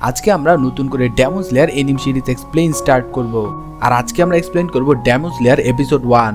আজকে আমরা নতুন করে ড্যামোজ layer anime series explain start করব। আর আজকে আমরা এক্সপ্লেইন করব ড্যামোজ লেয়ার এপিসোড ওয়ান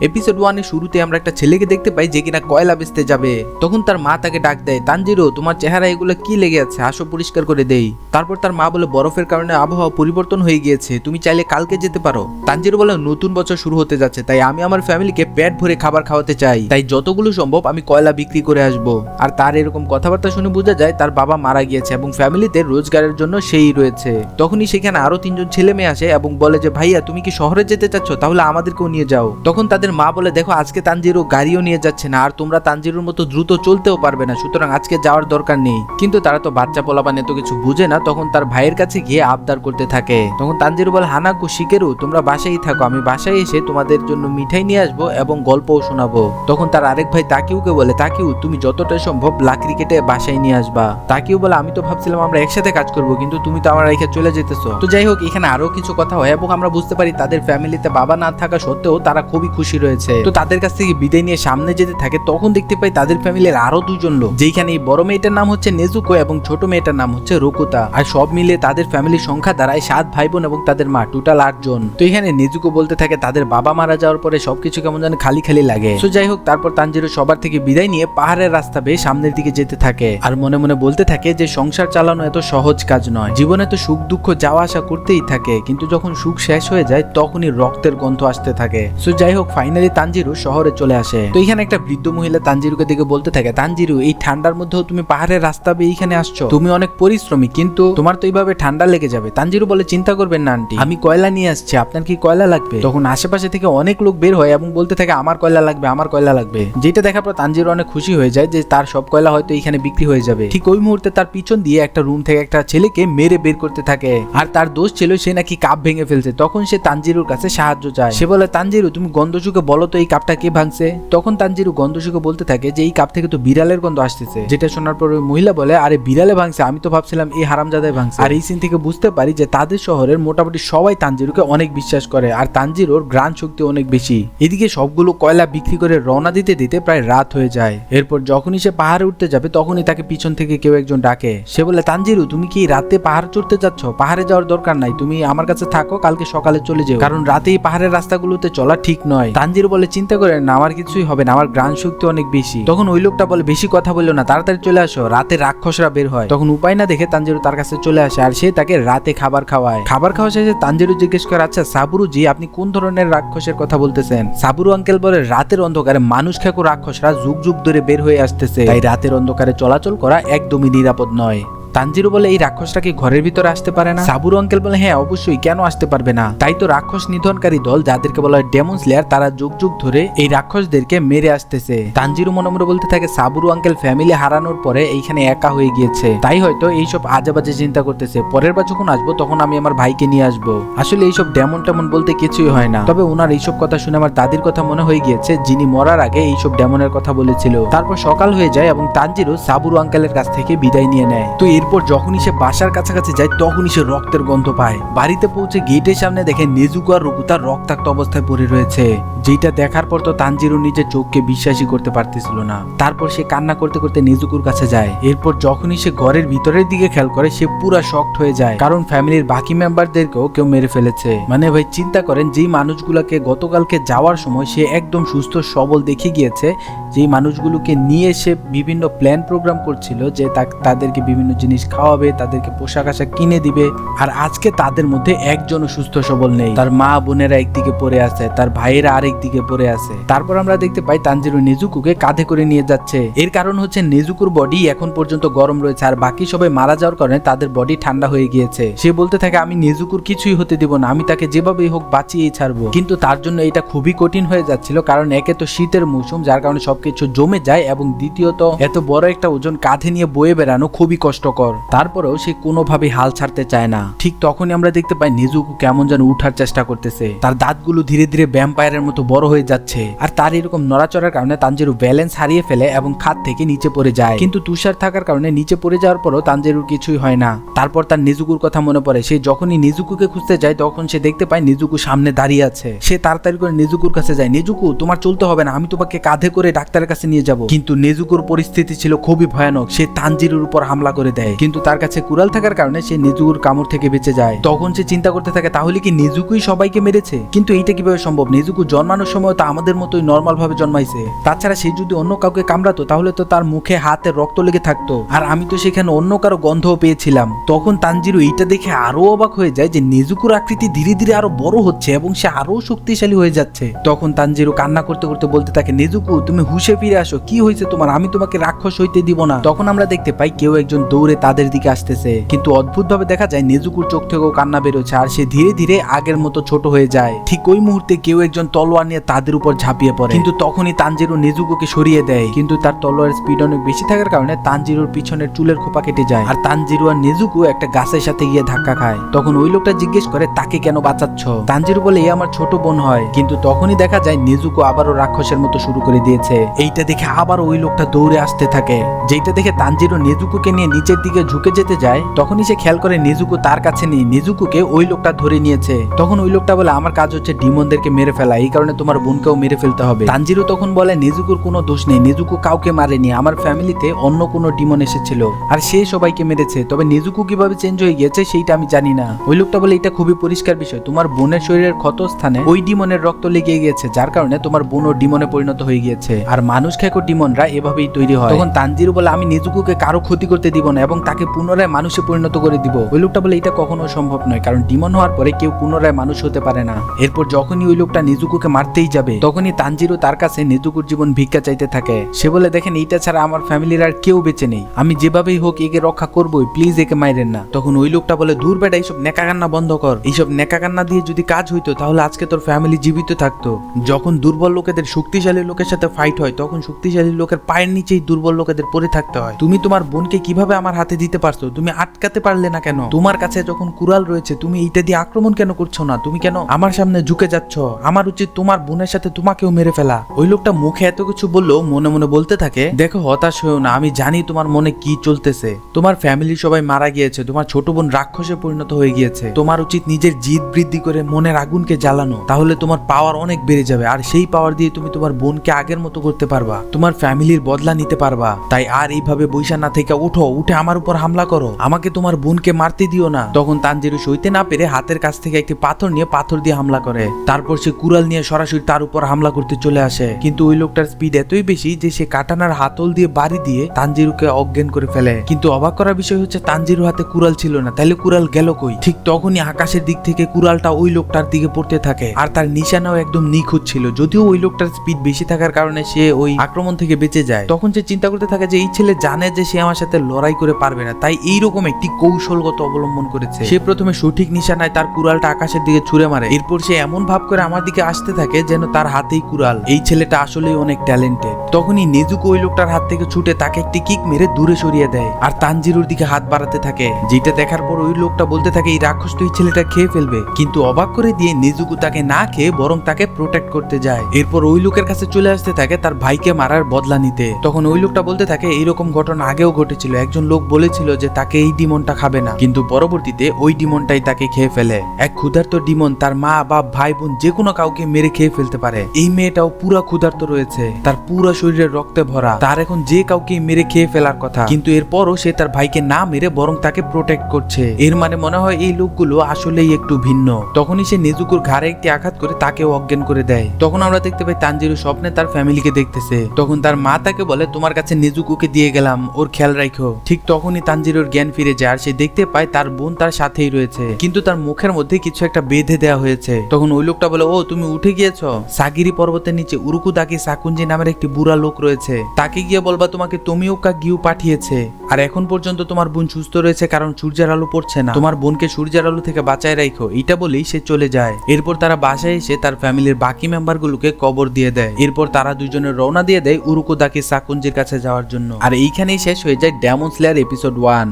এপিসোড ওয়ানের শুরুতে আমরা একটা ছেলেকে দেখতে পাই যে কিনা কয়লা বেচতে যাবে। তখন তার মা তাকে ডাক দেয়, তানজিরো, তোমার চেহারা এগুলো কি লেগে আছে? আসো পরিষ্কার করে দেই। তারপর তার মা বলে, বরফের কারণে আবহাওয়া পরিবর্তন হয়ে গিয়েছে, তুমি চাইলে কালকে যেতে পারো। তানজিরো বলে, নতুন বছর শুরু হতে যাচ্ছে, তাই আমি আমার ফ্যামিলিকে পেট ভরে খাবার খাওয়াতে চাই। তাই যতগুলো সম্ভব আমি কয়লা বিক্রি করে আসব। আর তার এরকম কথাবার্তা শুনে বোঝা যায়, তার বাবা মারা গিয়েছে এবং ফ্যামিলিতে রোজগারের জন্য সেই রয়েছে। তখনই সেখানে আরও তিনজন ছেলে মেয়ে আসে এবং বলে যে, ভাইয়া, তুমি কি শহরে যেতে চাচ্ছ? তাহলে আমাদেরকেও নিয়ে যাও। তখন তাদের মা বলে, দেখো, আজকে তানজিরু গাড়িও নিয়ে যাচ্ছে না, আর তোমরা তানজিরুর মতো দ্রুত চলতেও পারবে না, সুতরাং আজকে যাওয়ার দরকার নেই। কিন্তু তারা তো বাচ্চা পোলাপান এত কিছু বুঝে না, তখন তার ভাইয়ের কাছে গিয়ে আবদার করতে থাকে। তখন তানজিরু বলে, হানাকু, শিকেরু, তোমরা বাসায় থাকো, আমি বাসায় এসে তোমাদের জন্য মিঠাই নিয়ে আসব এবং গল্পও শোনাবো। তখন তার আরেক ভাই তাকিউকে বলে, তাকিউ, তুমি যতটা সম্ভব লাকড়ি কেটে বাসায় নিয়ে আসবা। তাকিউ বলে, আমি তো ভাবছিলাম আমরা একসাথে কাজ করব, কিন্তু তুমি তো আমার রেখে চলে যেতেছো। তো যাই হোক, এখানে আরও কিছু কথা হয় এবং আমরা বুঝতে পারি তাদের ফ্যামিলিতে বাবা না থাকা সত্ত্বেও তারা খুবই খুশি রয়েছে। তো তাদের কাছ থেকে বিদায় নিয়ে সামনে যেতে থাকে, তখন দেখতে পাই তাদের ফ্যামিলির আরও দুজন লোক। যেখানে এই বড় মেয়েটার নাম হচ্ছে নেজুকো এবং ছোট মেয়েটার নাম হচ্ছে রুকুতা। আর সব মিলে তাদের ফ্যামিলির সংখ্যা দাঁড়ায় সাত ভাই বোন এবং তাদের মা, টোটাল আটজন তো এখানে নেজুকো বলতে থাকে, তাদের বাবা মারা যাওয়ার পরে সবকিছু কেমন যেন খালি খালি লাগে। তো যাই হোক, তারপর তানজিরো সবার থেকে বিদায় নিয়ে পাহাড়ের রাস্তা বেয়ে সামনের দিকে যেতে থাকে। আর মনে মনে বলতে থাকে যে, সংসার চালানো এত সহজ কাজ নয়। জীবনে তো সুখ দুঃখ যাওয়া আসা করতেই থাকে, কিন্তু যখন সুখ শেষ হয়ে যায়, তখনই রক্তের গন্ধ আসতে থাকে। সো যাই হোক ফাইনালি তানজিরু শহরে চলে আসে। তো এখানে একটা বৃদ্ধ মহিলা তানজিরুকে দিকে বলতে থাকে, তানজিরু, এই ঠান্ডার মধ্যেও তুমি পাহাড়ের রাস্তা বেয়ে এখানে আসছো। তুমি অনেক পরিশ্রমী, কিন্তু তোমার তো এইভাবে ঠান্ডা লেগে যাবে। তানজিরু বলে, চিন্তা করবেন না, আন্টি। আমি কয়লা নিয়ে আসছি, আপনার কি কয়লা লাগবে? তখন আশেপাশে থেকে অনেক লোক বের হয় এবং বলতে থাকে, আমার কয়লা লাগবে, আমার কয়লা লাগবে। যেটা দেখার পর তানজিরু অনেক খুশি হয়ে যায় যে তার সব কয়লা হয়তো এখানে বিক্রি হয়ে যাবে। ঠিক ওই মুহূর্তে তার পিছন দিয়ে একটা রুম থেকে একটা ছেলেকে মেরে বের করতে থাকে। আর তার দোষ ছিল, সে নাকি কাপ ভেঙে ফেলছে। তখন সে তানজিরুর কাছে সাহায্য চায়। সে বলে, তানজিরু, তুমি গন্ধসুকে বলো তো, এই কাপটা কে ভাঙছে? তখন তানজিরু গন্ধসুকে বলতে থাকে যে, এই কাপ থেকে তো বিড়ালের গন্ধ আসতেছে। যেটা শোনার পর ওই মহিলা বলে, আরে, বিড়ালে ভাঙছে, আমি তো ভাবছিলাম এই হারামজাদায় ভাঙছে। আর এই সিন থেকে বুঝতে পারি যে, তাদের শহরের মোটামুটি সবাই তানজিরুকে অনেক বিশ্বাস করে, আর তানজিরুর গ্রান শক্তি অনেক বেশি। এদিকে সবগুলো কয়লা বিক্রি করে রওনা দিতে দিতে প্রায় রাত হয়ে যায়। এরপর যখনই সে পাহাড়ে উঠতে যাবে, তখনই তাকে পিছন থেকে কেউ একজন ডাকে। সে বলে, তানজিরু, তুমি কি রাতে পাহাড় চড়তে যাচ্ছ? পাহাড়ে যাওয়ার দরকার নাই, তুমি আমার কাছে থাকো, কালকে সকালে চলে যেও। কারণ রাতে এই পাহাড়ের রাস্তাগুলোতে চলা ঠিক নয়। তানজিরু বলে চিন্তা করে না আমার কিছুই হবে না, আমার গ্রান শক্তি অনেক বেশি। তখন ওই লোকটা বলে, বেশি কথা বলল না, তাড়াতাড়ি চলে আসো, রাতে রাক্ষসরা বের হয়। তখন উপায় না দেখে তানজিরু তার কাছে চলে আসে আর সে তাকে রাতে খাবার খাওয়ায়। খাবার খাওয়া শেষে তানজিরু জিজ্ঞেস করে আচ্ছা সাবুরু জি আপনি কোন ধরনের রাক্ষসের কথা বলতেছেন? সাবুরু আঙ্কেল বলে, রাতের অন্ধকারে মানুষ খেকো রাক্ষসরা যুগ যুগ ধরে বের হয়ে আসতেছে। তাই রাতের অন্ধকারে চলাচল করা একদমই নিরাপদ নয়। তানজিরু বলে, এই রাক্ষসটা কি ঘরের ভিতরে আসতে পারে না? সাবুর আঙ্কেল বলে হ্যাঁ অবশ্যই, কেন আসতে পারবে না? তাই তো রাক্ষস নিধনকারী দল, যাদেরকে বলা হয় ডেমন্স লেয়ার তারা যুগ যুগ ধরে এই রাক্ষসদেরকে মেরে আসতেছে। তানজিরু মনে মনে বলতে থাকে, সাবুরু আঙ্কেল ফ্যামিলি হারানোর পরে এইখানে একা হয়ে গিয়েছে। তাই হয়তো এইসব আজেবাজে চিন্তা করতেছে। পরের বার যখন আসব, তখন আমি আমার ভাইকে নিয়ে আসব। আসলে এইসব ডেমন টেমন বলতে কিছুই হয় না। তবে ওনার এইসব কথা শুনে আমার দাদির কথা মনে হয়ে গিয়েছে, যিনি মরার আগে এইসব ডেমনের কথা বলেছিল। তারপর সকাল হয়ে যায় এবং তানজিরু সাবুরু আঙ্কেলের কাছ থেকে বিদায় নিয়ে নেয়। তো এরপর যখনই সে বাসার কাছাকাছি যায়, তখনই সে রক্তের গন্ধ পায়। বাড়িতে পৌঁছে গেটের সামনে দেখে নেজুকু আর রুকু তার রক্তাক্ত অবস্থায় পড়ে রয়েছে। যেটা দেখার পর তো তানজিরু নিজের চোখকে বিশ্বাসই করতে পারতেছিল না। তারপর সে কান্না করতে করতে নেজুকুর কাছে যায়। এরপর যখনই সে ঘরের ভিতরের দিকে খেয়াল করে, সে পুরা শকড হয়ে যায়। কারণ ফ্যামিলির বাকি মেম্বারদেরকেও কেউ মেরে ফেলেছে। মানে ভাই, চিন্তা করেন, যেই মানুষগুলোকে গতকালকে যাওয়ার সময় সে একদম সুস্থ, সবল দেখে গিয়েছে, যেই মানুষগুলোকে নিয়ে সে বিভিন্ন প্ল্যান প্রোগ্রাম করছিল যে তাদেরকে বিভিন্ন জিনিস খাওয়াবে, তাদেরকে পোশাক আশাক কিনে দিবে। আর আজকে তাদের মধ্যে একজনও সুস্থ সবল নেই। তার মা বোনেরা একদিকে পড়ে আছে, তার ভাইয়েরা আরেক দিকে পড়ে আছে। তারপর আমরা দেখতে পাই তানজিরু নেজুকুকে কাঁধে করে নিয়ে যাচ্ছে। এর কারণ হচ্ছে নেজুকুর বডি এখন পর্যন্ত গরম রয়েছে, আর বাকি সবাই মারা যাওয়ার কারণে তাদের বডি ঠান্ডা হয়ে গিয়েছে। সে বলতে থাকে, আমি নেজুকুর কিছুই হতে দিব না, আমি তাকে যেভাবেই হোক বাঁচিয়েই ছাড়বো। কিন্তু তার জন্য এটা খুবই কঠিন হয়ে যাচ্ছিল, কারণ একে তো শীতের মৌসুম, যার কারণে সবকিছু জমে যায়, এবং দ্বিতীয়ত এত বড় একটা ওজন কাঁধে নিয়ে বয়ে বেড়ানো খুবই কষ্টকর। তারপরেও সে কোনোভাবেই হাল ছাড়তে চায় না। ঠিক তখনই আমরা দেখতে পাই নেজুকু কেমন যেন উঠার চেষ্টা করতেছে। তার দাঁতগুলো ধীরে ধীরে ভ্যাম্পায়ারের মতো বড় হয়ে যাচ্ছে। আর তার এরকম নড়াচড়ার কারণে তানজেরু ব্যালেন্স হারিয়ে ফেলে এবং খাত থেকে নিচে পড়ে যায়। কিন্তু তুষার থাকার কারণে নিচে পড়ে যাওয়ার পরও তানজেরুর কিছুই হয় না। তারপর তার নিজুকুর কথা মনে পড়ে। সে যখনই নিজুকুকে খুঁজতে যায়, তখন সে দেখতে পায় নিজুকু সামনে দাঁড়িয়ে আছে। সে তাড়াতাড়ি করে নিজুকুর কাছে যায়, নিজুকু, তোমার চলতে হবে না, আমি তোমাকে কাঁধে করে ডাক্তারের কাছে নিয়ে যাব। কিন্তু নিজুকুর পরিস্থিতি ছিল খুবই ভয়ানক। সে তানজিরুর উপর হামলা করে দেয়। দেয় কিন্তু তার কাছে কুড়াল থাকার কারণে সে নিজুকুর কামড় থেকে বেঁচে যায়। তখন সে চিন্তা করতে থাকে, তাহলে কি নিজুকুই সবাইকে মেরেছে? কিন্তু এইটা কীভাবে সম্ভব? নিজুকু জন্মানোর সময় তো আমাদের মতোই নর্মাল ভাবে জন্মাইছে। তাছাড়া সে যদি অন্য কাউকে কামড়াতো, তাহলে তো তার মুখে, হাতে রক্ত লেগে থাকতো। আর আমি তো সেখানে অন্য কারও গন্ধও পেয়েছিলাম। তখন তানজিরু এইটা দেখে আরও অবাক হয়ে যায় যে নেজুকুর আকৃতি ধীরে ধীরে আরও বড় হচ্ছে এবং সে আরও শক্তিশালী হয়ে যাচ্ছে। তখন তানজিরু কান্না করতে করতে বলতে থাকে, নেজুকু, তুমি হুশে ফিরে আসো। কি হয়েছে তোমার? আমি তোমাকে রাক্ষস হইতে দিব না। তখন আমরা দেখতে পাই কেউ একজন দৌড়ে তাদের দিকে আসতেছে। কিন্তু অদ্ভুত ভাবে দেখা যায় নেজুকুর চোখ থেকেও কান্না বেরোচ্ছে আর সে ধীরে ধীরে আগের মতো ছোট হয়ে যায়। ঠিক ওই মুহূর্তে কেউ একজন তলোয়ার নিয়ে তাদের উপর ঝাঁপিয়ে পড়ে। কিন্তু তখনই তানজিরু নেজুকুকে সরিয়ে দেয়। কিন্তু তার তলোয়ারের স্পিড অনেক বেশি থাকার কারণে তানজিরুর পিছনের চুলের খোপা কেটে যায় আর তানজিরু আর নেজুকু একটা গাছের সাথে গিয়ে ধাক্কা খায়। তখন ওই লোকটা জিজ্ঞেস করে, তাকে কেন বাঁচাচ্ছ? তানজিরু বলে, এ আমার ছোট বোন হয়। কিন্তু তখনই দেখা যায় নেজুকু আবারও রাক্ষসের মতো শুরু করে দিয়েছে। এইটা দেখে আবার ওই লোকটা দৌড়ে আসতে থাকে। যেটা দেখে তানজিরু নেজুকুকে নিয়ে নিচের দিকে ঝুঁকে যেতে যায়, তখনই সে খেয়াল করে নেজুকু তার কাছে নেই। নেজুকুকে ওই লোকটা ধরে নিয়েছে। তখন ওই লোকটা বলে, আমার কাজ হচ্ছে ডিমনদেরকে মেরে ফেলা। এই কারণে তোমার বোনকেও মেরে ফেলতে হবে। তানজিরু তখন বলে নেজুকুর কোনো দোষ নেই। নেজুকু কাউকে মারেনি। আমার ফ্যামিলিতে অন্য কোনো ডিমন এসেছিল। আর সে সবাইকে মেরেছে। তবে নেজুকু কীভাবে চেঞ্জ হয়ে গিয়েছে সেইটা আমি জানি না। ওই লোকটা বলে, এটা খুবই পরিষ্কার বিষয়। তোমার বোনের শরীরের ক্ষত স্থানে ওই ডিমনের রক্ত লেগে গিয়েছে, যার কারণে তোমার বোনও ডিমনে পরিণত হয়ে গিয়েছে। আর মানুষ খেকো ডিমনরা এভাবেই তৈরি হয়। তখন তানজিরু বলে, আমি নিজুকুকে কারও ক্ষতি করতে দিব না। এবং তাকে পুনরায় মানুষে পরিণত করে দিব। ওই লোকটা বলে, এটা কখনো সম্ভব নয়, কারণ ডিমন হওয়ার পরে কেউ পুনরায় মানুষ হতে পারে না। এরপর যখনই ওই লোকটা নিজুকুকে মারতেই যাবে, তখনই তানজিরু তার কাছে নিজুকুর জীবন ভিক্ষা চাইতে থাকে। সে বলে, দেখেন, এইটা ছাড়া আমার ফ্যামিলির আর কেউ বেঁচে নেই। আমি যেভাবেই হোক একে রক্ষা করবোই, প্লিজ একে মাইরেন না। তখন ওই লোকটা বলে, দূর বেটা, এইসব নেকা কান্না বন্ধ কর। এইসব নেকা কান্না দিয়ে যদি কাজ হইতো, তাহলে আজকে তোর ফ্যামিলি জীবিত থাকতো। যখন দুর্বল লোকেদের শক্তিশালী লোকের সাথে ফাইট হয়, তখন শক্তিশালী লোকের পায়ের নিচেই দুর্বল লোকেদের পড়ে থাকতে হয়। তুমি তোমার বোনকে কীভাবে আমার হাতে দিতে পারছ, তুমি আটকাতে পারলে না কেন? তোমার কাছে যখন কুড়াল রয়েছে, তুমি এইটা দিয়ে আক্রমণ কেন করছ না? তুমি কেন আমার সামনে ঝুঁকে যাচ্ছ? আমার উচিত তোমার বোনের সাথে তোমাকেও মেরে ফেলা। ওই লোকটা মুখে এত কিছু বলল মনে মনে বলতে থাকে, দেখো, হতাশ হয়েও না, আমি জানি তোমার মনে কি চলতেছে। তোমার ফ্যামিলি সবাই মারা গিয়েছে, তোমার ছোট বোন রাক্ষসে পরিণত হয়ে গিয়েছে। তোমার উচিত নিজের জিদ বৃদ্ধি করে মনের আগুনকে জ্বালানো। তাহলে তোমার পাওয়ার অনেক বেড়ে যাবে, আর সেই পাওয়ার দিয়ে তুমি তোমার বোনকে আগের মতো করতে পারবা। তোমার ফ্যামিলির বদলা নিতে পারবা। তাই আর এইভাবে বৈশা না থেকে উঠো, উঠে আমার উপর হামলা করো। আমাকে তোমার বোনকে মারতে দিও না। তখন তানজিরু সইতে না পেরে হাতের কাছ থেকে একটি পাথর নিয়ে পাথর দিয়ে হামলা করে। তারপর সে কুড়াল নিয়ে সরাসরি তার উপর হামলা করতে চলে আসে। কিন্তু ওই লোকটার স্পিড এতই বেশি যে সে কাটানার হাতল দিয়ে বাড়ি দিয়ে তানজিরুকে অজ্ঞান করে ফেলে। কিন্তু অবাক করার বিষয় হচ্ছে তানজিরু হাতে কুড়াল ছিল না। তাহলে কুড়াল গেল কই? ঠিক তখনই আকাশের দিক থেকে কুড়ালটা ওই লোকটার দিকে পড়তে থাকে। আর তার নিশানাও একদম নিখুঁত ছিল। যদিও ওই লোকটার স্পিড বেশি থাকার কারণে সে ওই আক্রমণ থেকে বেঁচে যায়। তখন সে চিন্তা করতে থাকে যে, এই ছেলে জানে যে সে আমার সাথে লড়াই করে পারবে না। তাই এইরকম একটি কৌশলগত অবলম্বন করেছে। সে প্রথমে সঠিক নিশানায় তার কুড়ালটা আকাশের দিকে ছুঁড়ে মারে। এরপর সে এমন ভাব করে আমার দিকে আসতে থাকে যেন তার হাতেই কুড়াল। এই ছেলেটা আসলেই অনেক ট্যালেন্টেড তখনই নেজুকো ওই লোকটার হাত থেকে ছুটে তাকে একটি কিক মেরে দূরে সরিয়ে দেয় আর তানজিরুর দিকে হাত বাড়াতে থাকে। যেটা দেখার পর ওই লোকটা বলতে থাকে, এই রাক্ষস তো এই ছেলেটা খেয়ে ফেলবে। কিন্তু অবাক করে দিয়ে নেজুকু তাকে না খেয়ে বরং তাকে প্রোটেক্ট করতে যায়। এরপর ওই লোকের কাছে চলে আসতে থাকে তার ভাইকে মারার বদলা নিতে। তখন ওই লোকটা বলতে থাকে, এইরকম ঘটনা আগেও ঘটেছিল। একজন লোক বলেছিল যে তাকে এই ডিমনটা খাবে না। কিন্তু পরবর্তীতে ওই ডিমনটাই তাকে খেয়ে ফেলে। এক ক্ষুধার্ত ডিমন তার মা, বাপ, ভাই, বোন যে কোনো কাউকে মেরে খেয়ে ফেলতে পারে। এই মেয়েটাও পুরা ক্ষুধার্ত রয়েছে। তার পুরা শরীরে রক্তে ভরা। তার এখন যে কাউকে মেরে খেয়ে ফেলার কথা। কিন্তু এরপরও সে তার ভাইকে না মেরে বরং তাকে প্রোটেক্ট করছে। এর মানে মনে হয় এই লোকগুলো আসলেই একটু ভিন্ন। তখনই সে নেজুকুর ঘাড়ে একটি আঘাত করে তাকে অজ্ঞান করে দেয়। তখন আমরা দেখতে পাই তানজিরু স্বপ্নে তার ফ্যামিলিকে দেখতেছে। তখন তার মা তাকে বলে, তোমার কাছে নেজুকুকে দিয়ে গেলাম। ওর খেয়াল রাখো ঠিক তখনই তানজিরুর জ্ঞান ফিরে যায় আর সে দেখতে পায় তার বোন তার সাথেই রয়েছে। কিন্তু তার মুখের মধ্যে কিছু একটা বেঁধে দেওয়া হয়েছে। তখন ওই লোকটা বলে, ও, তুমি উঠে গিয়েছ? সাগিরি পর্বতের নিচে উরুকুদাকি সাকুঞ্জি নামের একটি বুড়া লোক রয়েছে। তাকে গিয়ে বলবা, তোমাকে তোমিওকা গিউ পাঠিয়েছে। আর এখন পর্যন্ত তোমার বোন সুস্থ রয়েছে, কারণ সূর্যের আলো পড়ছে না। তোমার বোনকে সূর্যের আলো থেকে বাঁচায় রাখো এটা বলেই সে চলে যায়। এরপর তারা বাসায় এসে তার ফ্যামিলির বাকি মেম্বারগুলোকে কবর দিয়ে দেয়। এরপর তারা দুজনে রওনা দিয়ে দেয় উরুকোদাকে সাকুঞ্জির কাছে যাওয়ার জন্য। আর এইখানেই শেষ হয়ে যায় ড্যামন স্লেয়ার এপিসোড ওয়ান।